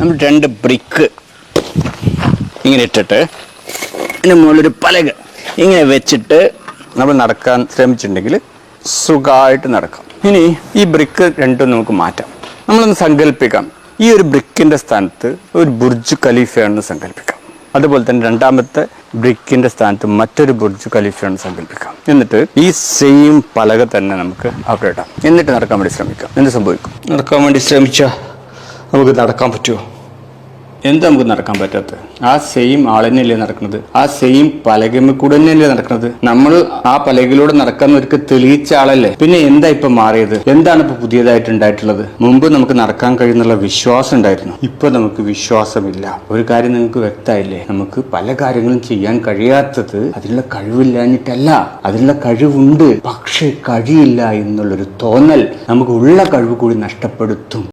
നമ്മൾ രണ്ട് ബ്രിക്ക് ഇങ്ങനെ ഇട്ടിട്ട് ഇതിന് മുകളിലൊരു പലക ഇങ്ങനെ വെച്ചിട്ട് നമ്മൾ നടക്കാൻ ശ്രമിച്ചിട്ടുണ്ടെങ്കിൽ സുഖമായിട്ട് നടക്കാം. ഇനി ഈ ബ്രിക്ക് രണ്ടും നമുക്ക് മാറ്റാം. നമ്മളൊന്ന് സങ്കല്പിക്കാം ഈ ഒരു ബ്രിക്കിന്റെ സ്ഥാനത്ത് ഒരു ബുർജ് ഖലീഫയാണെന്ന് സങ്കല്പിക്കാം അതുപോലെ തന്നെ രണ്ടാമത്തെ ബ്രിക്കിന്റെ സ്ഥാനത്ത് മറ്റൊരു ബുർജ് ഖലീഫയാണെന്ന് സങ്കല്പിക്കാം എന്നിട്ട് ഈ സെയിം പലക തന്നെ നമുക്ക് അവിടെ ഇടാം. എന്നിട്ട് നടക്കാൻ വേണ്ടി ശ്രമിക്കാം. എന്ത് സംഭവിക്കും? നടക്കാൻ വേണ്ടി ശ്രമിച്ചാൽ നമുക്ക് നടക്കാൻ പറ്റുമോ എന്താ നമുക്ക് നടക്കാൻ പറ്റാത്തത്? ആ സെയിം ആളന്നെയല്ലേ നടക്കുന്നത്? ആ സെയിം പലകമ്മ കൂടെ തന്നെയല്ലേ നടക്കുന്നത്? നമ്മൾ ആ പലകിലൂടെ നടക്കാൻ ഒരുക്ക് തെളിയിച്ച ആളല്ലേ? പിന്നെ എന്താ ഇപ്പൊ മാറിയത്? എന്താണ് ഇപ്പൊ പുതിയതായിട്ട് ഉണ്ടായിട്ടുള്ളത്? മുമ്പ് നമുക്ക് നടക്കാൻ കഴിയുന്നുള്ള വിശ്വാസം ഉണ്ടായിരുന്നു. ഇപ്പൊ നമുക്ക് വിശ്വാസമില്ല. ഒരു കാര്യം നിങ്ങൾക്ക് വ്യക്തമായില്ലേ? നമുക്ക് പല കാര്യങ്ങളും ചെയ്യാൻ കഴിയാത്തത് അതിനുള്ള കഴിവില്ലാഞ്ഞിട്ടല്ല. അതിനുള്ള കഴിവുണ്ട്. പക്ഷെ കഴിയില്ല എന്നുള്ളൊരു തോന്നൽ നമുക്ക് ഉള്ള കഴിവ് കൂടി നഷ്ടപ്പെടുത്തും.